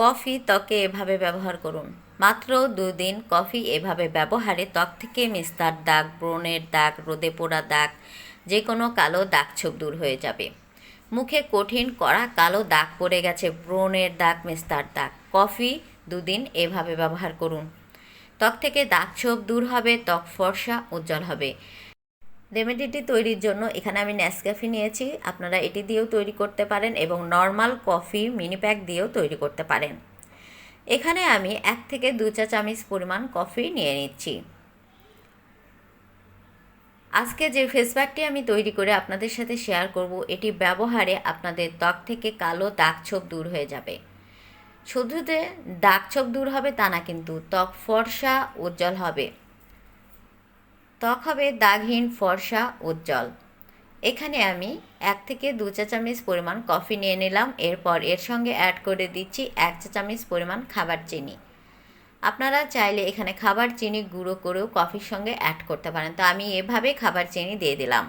Coffee ত্বকে এভাবে ব্যবহার করুন। মাত্র দুদিন কফি এভাবে ব্যবহারে ত্বক থেকে মিস্তার দাগ, ব্রণের দাগ, রোদে পোড়া দাগ যে কোনো কালো দাগ ছোপ দূর হয়ে যাবে। মুখে কঠিন কড়া কালো দাগ পড়ে গেছে, ব্রণের দাগ, মিস্তার দাগ। কফি দুদিন এভাবে ব্যবহার করুন। ত্বক থেকে দাগ ছোপ দূর হবে, ত্বক ফর্সা, উজ্জ্বল হবে। রেমেডিটি তৈরির জন্য এখানে আমি নেসক্যাফে নিয়েছি। আপনারা এটি দিয়েও তৈরি করতে পারেন এবং নর্মাল কফি মিনি প্যাক দিয়েও তৈরি করতে পারেন। এখানে আমি এক থেকে দু চা চামচ পরিমাণ কফি নিয়ে নিচ্ছি। আজকে যে ফেস প্যাকটি আমি তৈরি করে আপনাদের সাথে শেয়ার করব, এটি ব্যবহারে আপনাদের ত্বক থেকে কালো দাগ ছোপ দূর হয়ে যাবে। শুধু যে দাগ ছোপ দূর হবে তা না, কিন্তু ত্বক ফর্সা, উজ্জ্বল হবে। ত্বক হবে দাগহীন, ফর্সা, উজ্জ্বল। এখানে আমি এক থেকে দু চা চামচ পরিমাণ কফি নিয়ে নিলাম। এরপর এর সঙ্গে অ্যাড করে দিচ্ছি এক চা চামচ পরিমাণ খাবার চিনি। আপনারা চাইলে এখানে খাবার চিনি গুঁড়ো করেও কফির সঙ্গে অ্যাড করতে পারেন। তো আমি এভাবে খাবার চিনি দিয়ে দিলাম।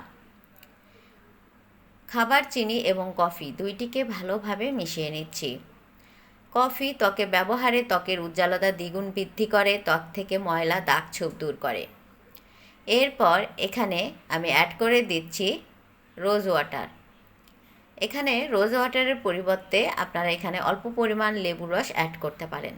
খাবার চিনি এবং কফি দুইটিকে ভালোভাবে মিশিয়ে নিচ্ছি। কফি ত্বকে ব্যবহারে ত্বকের উজ্জ্বলতা দ্বিগুণ বৃদ্ধি করে। ত্বক থেকে ময়লা, দাগ, ছোপ দূর করে। এরপর এখানে আমি অ্যাড করে দিচ্ছি রোজ ওয়াটার এখানে রোজ ওয়াটারের পরিবর্তে আপনারা এখানে অল্প পরিমাণ লেবু রস অ্যাড করতে পারেন।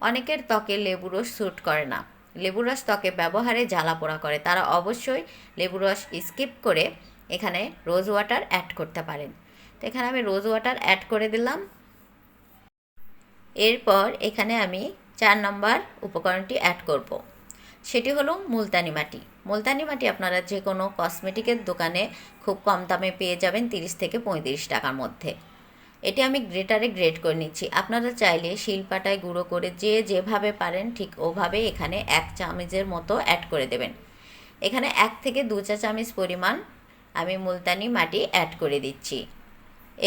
অনেকের ত্বকে লেবু রস স্যুট করে না। লেবু রস ত্বকে ব্যবহারে জ্বালা পোড়া করে। তারা অবশ্যই লেবু রস স্কিপ করে এখানে রোজ ওয়াটার অ্যাড করতে পারেন। তো এখানে আমি রোজ ওয়াটার অ্যাড করে দিলাম। এরপর এখানে আমি চার নম্বর উপকরণটি অ্যাড করব। সেটি হলো মুলতানি মাটি। মুলতানি মাটি আপনারা যে কোনো কসমেটিকের দোকানে খুব কম দামে পেয়ে যাবেন তিরিশ থেকে পঁয়ত্রিশ টাকার মধ্যে। এটি আমি গ্রেটারে গ্রেট করে নিচ্ছি। আপনারা চাইলে শিলপাটায় গুঁড়ো করে যে যেভাবে পারেন ঠিক ওভাবে এখানে এক চামচের মতো অ্যাড করে দেবেন। এখানে এক থেকে দু চা চামচ পরিমাণ আমি মুলতানি মাটি অ্যাড করে দিচ্ছি।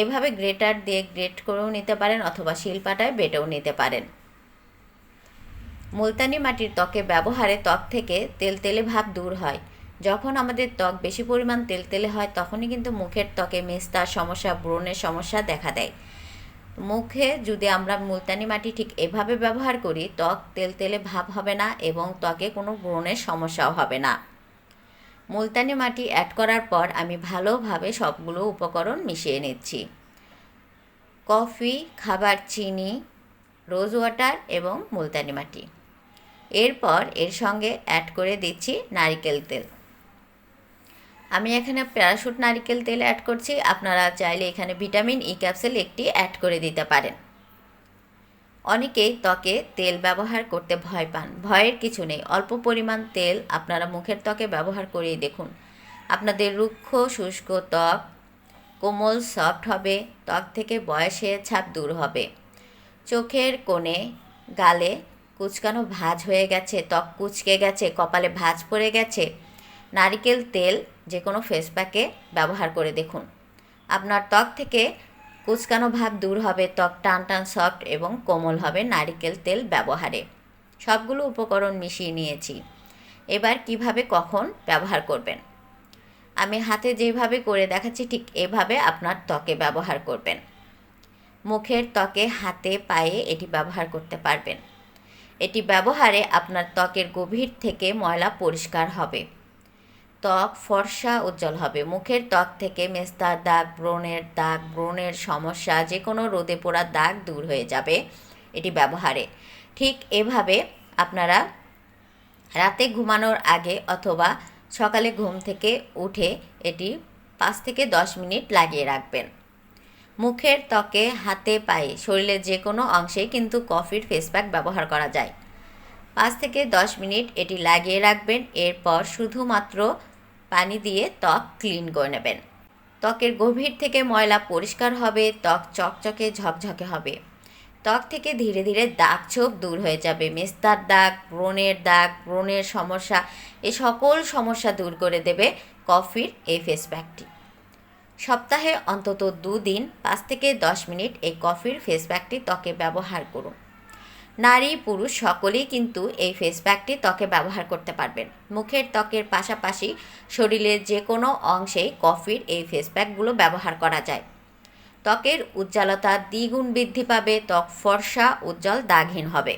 এভাবে গ্রেটার দিয়ে গ্রেট করেও নিতে পারেন অথবা শিলপাটায় বেটেও নিতে পারেন। মুলতানি মাটির ত্বকে ব্যবহারে ত্বক থেকে তেলতেলে ভাব দূর হয়। যখন আমাদের ত্বক বেশি পরিমাণ তেলতেলে হয়, তখনই কিন্তু মুখের ত্বকে মেস্তার সমস্যা, ব্রণের সমস্যা দেখা দেয়। মুখে যদি আমরা মুলতানি মাটি ঠিক এভাবে ব্যবহার করি, ত্বক তেলতেলে ভাব হবে না এবং ত্বকে কোনো ব্রণের সমস্যাও হবে না। মুলতানি মাটি অ্যাড করার পর আমি ভালোভাবে সবগুলো উপকরণ মিশিয়ে নিচ্ছি। কফি, খাবার, চিনি, রোজ ওয়াটার এবং মুলতানি মাটি। এরপর এর সঙ্গে অ্যাড করে দিচ্ছি নারিকেল তেল। আমি এখানে প্যারাশুট নারিকেল তেল অ্যাড করছি। আপনারা চাইলে এখানে ভিটামিন ই ক্যাপসুল একটি অ্যাড করে দিতে পারেন। অনেকেই ত্বকে তেল ব্যবহার করতে ভয় পান। ভয়ের কিছু নেই। অল্প পরিমাণ তেল আপনারা মুখের ত্বকে ব্যবহার করেই দেখুন। আপনাদের রুক্ষ, শুষ্ক ত্বক, কোমল সফট হবে। ত্বক থেকে বয়সের ছাপ দূর হবে। চোখের কোণে, গালে কুচকানো ভাজ হয়ে গেছে, ত্বক কুচকে গেছে, কপালে ভাজ পড়ে গেছে। নারিকেল তেল যে কোনো ফেস প্যাকে ব্যবহার করে দেখুন। আপনার ত্বক থেকে কুচকানো ভাব দূর হবে, ত্বক টান টান সফট এবং কোমল হবে নারিকেল তেল ব্যবহারে। সবগুলো উপকরণ মিশিয়ে নিয়েছি। এবার কীভাবে কখন ব্যবহার করবেন? আমি হাতে যেভাবে করে দেখাচ্ছি, ঠিক এভাবে আপনার ত্বকে ব্যবহার করবেন। মুখের ত্বকে হাতে, পায়ে এটি ব্যবহার করতে পারবেন। এটি ব্যবহারে আপনার ত্বকের গভীর থেকে ময়লা পরিষ্কার হবে। ত্বক ফর্সা উজ্জ্বল হবে। মুখের ত্বক থেকে মেস্তার দাগ, ব্রণের দাগ, ব্রণের সমস্যা যে কোনো রোদে পোড়া দাগ দূর হয়ে যাবে। এটি ব্যবহারে। ঠিক এভাবে আপনারা রাতে ঘুমানোর আগে অথবা সকালে ঘুম থেকে উঠে এটি পাঁচ থেকে দশ মিনিট লাগিয়ে রাখবেন। মুখের ত্বকে, হাতে, পায়ে, শরীরের যে কোনো অংশে কিন্তু কফির ফেস প্যাক ব্যবহার করা যায়। পাঁচ থেকে দশ মিনিট এটি লাগিয়ে রাখবেন, এরপর শুধুমাত্র পানি দিয়ে ত্বক ক্লিন করে নেবেন। ত্বকের গভীর থেকে ময়লা পরিষ্কার হবে, ত্বক চকচকে, ঝকঝকে হবে। ত্বক থেকে ধীরে ধীরে দাগ ছোপ দূর হয়ে যাবে। মেস্তার দাগ, ব্রণের দাগ, ব্রণের সমস্যা, এ সকল সমস্যা দূর করে দেবে কফির এই ফেস প্যাকটি সপ্তাহে অন্তত দুদিন পাঁচ থেকে দশ মিনিট এই কফির ফেস প্যাকটি ত্বকে ব্যবহার করুন। নারী, পুরুষ সকলেই কিন্তু এই ফেস প্যাকটি ত্বকে ব্যবহার করতে পারবেন। মুখের ত্বকের পাশাপাশি শরীরের যে কোনো অংশেই কফির এই ফেস প্যাকগুলো ব্যবহার করা যায়। ত্বকের উজ্জ্বলতা দ্বিগুণ বৃদ্ধি পাবে, ত্বক ফর্সা, উজ্জ্বল, দাগহীন হবে।